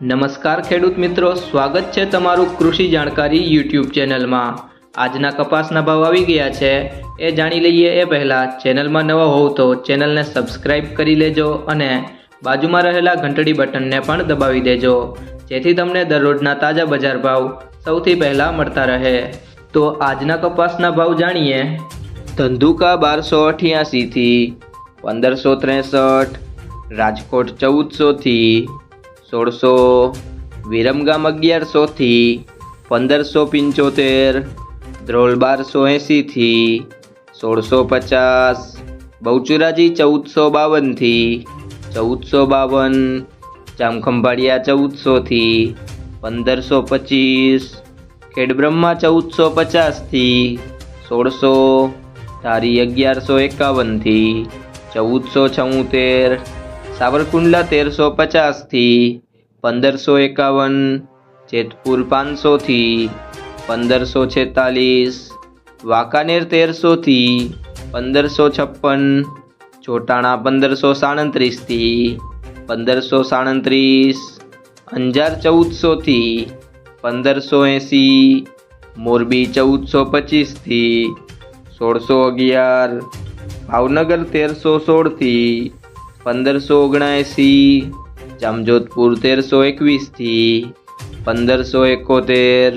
નમસ્કાર ખેડૂત મિત્રો, સ્વાગત છે તમારું કૃષિ જાણકારી યુટ્યુબ ચેનલમાં. આજના કપાસના ભાવ આવી ગયા છે. એ જાણી લઈએ એ પહેલાં, ચેનલમાં નવા હોવ તો ચેનલને સબસ્ક્રાઇબ કરી લેજો અને બાજુમાં રહેલા ઘંટડી બટનને પણ દબાવી દેજો, જેથી તમને દરરોજના તાજા બજાર ભાવ સૌથી પહેલાં મળતા રહે. તો આજના કપાસના ભાવ જાણીએ. ધંધુકા બારસો અઠ્યાસીથી પંદરસો ત્રેસઠ, રાજકોટ ચૌદસોથી સોળસો વિરમગામ અગિયારસોથી પંદરસો પંચોતેર, ધ્રોલ બારસો એંસીથી સોળસો પચાસ, બહુચુરાજી ચૌદસો બાવનથી ચૌદસો બાવન, જામખંભાળિયા ચૌદસોથી પંદરસો પચીસ, ખેડબ્રહ્મા ચૌદસો પચાસથી સોળસો, ધારી અગિયારસો એકાવનથી ચૌદસો છોતેર સાવરકુંડલા તેરસો પચાસથી પંદરસો એકાવન, જેતપુર પાંચસોથી પંદરસો છેતાલીસ, વાંકાનેર તેરસોથી પંદરસો છપ્પન, ચોટાણા પંદરસો સાડત્રીસથી પંદરસો સાડત્રીસ, અંજાર ચૌદસોથી પંદરસો એંસી, મોરબી ચૌદસો પચીસથી સોળસો અગિયાર, ભાવનગર તેરસો સોળથી પંદરસો ઓગણએંસી જામજોધપુર તેરસો એકવીસથી, પંદરસો એકોતેર,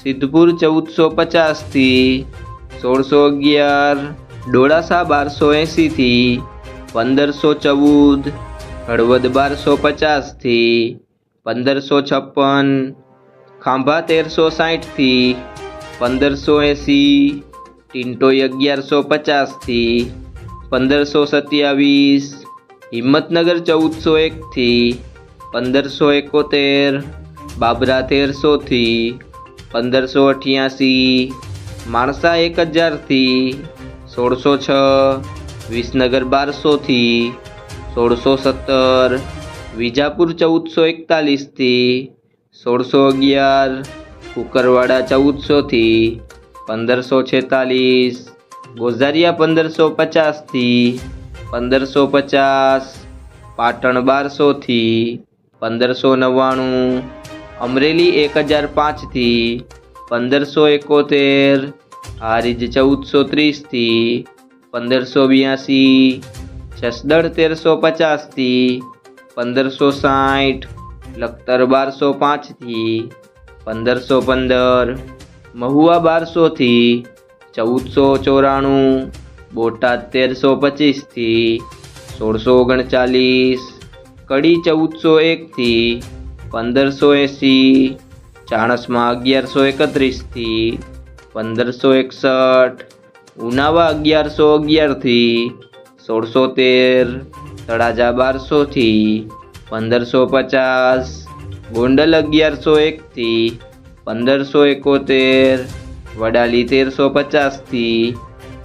સિદ્ધપુર ચૌદસો પચાસથી, સોળસો અગિયાર, ડોળાસા બારસો એંસીથી પંદરસો ચૌદ, હળવદ બારસો પચાસથી, પંદરસો છપ્પન, ખાંભા તેરસો સાઠથી પંદરસો એંસી ટિન્ટોઈ અગિયારસો પચાસથી, પંદરસો સત્યાવીસ હિંમતનગર ચૌદસો એકથી પંદરસો એકોતેર, બાબરા તેરસોથી પંદરસો અઠ્યાસી, માણસા એક હજારથી સોળસો છ, વિસનગર બારસોથી સોળસો સત્તર, વિજાપુર ચૌદસો એકતાલીસથી સોળસો અગિયાર, કુકરવાડા ચૌદસોથી પંદરસો છેતાલીસ, ગોઝારિયા પંદરસો પચાસથી પંદરસો પચાસ, પાટણ બારસોથી પંદરસો નવ્વાણું, અમરેલી એક હજાર પાંચથી પંદરસો એકોતેર, હારીજ ચૌદસો ત્રીસથી પંદરસો બ્યાસી, જસદણ તેરસો પચાસથી પંદરસો સાઠ, લખતર બારસો પાંચથી પંદરસો પંદર, મહુવા બારસોથી ચૌદસો ચોરાણું બોટાદ તેરસો પચીસથી સોળસો ઓગણચાલીસ, કડી ચૌદસો એકથી પંદરસો એંસી ચાણસમાં અગિયારસો એકત્રીસથી પંદરસો એકસઠ, ઉનાવા અગિયારસો અગિયારથી સોળસો તેર, તળાજા બારસોથી પંદરસો પચાસ, ગોંડલ અગિયારસો એકથી પંદરસો એકોતેર, વડાલી તેરસો પચાસથી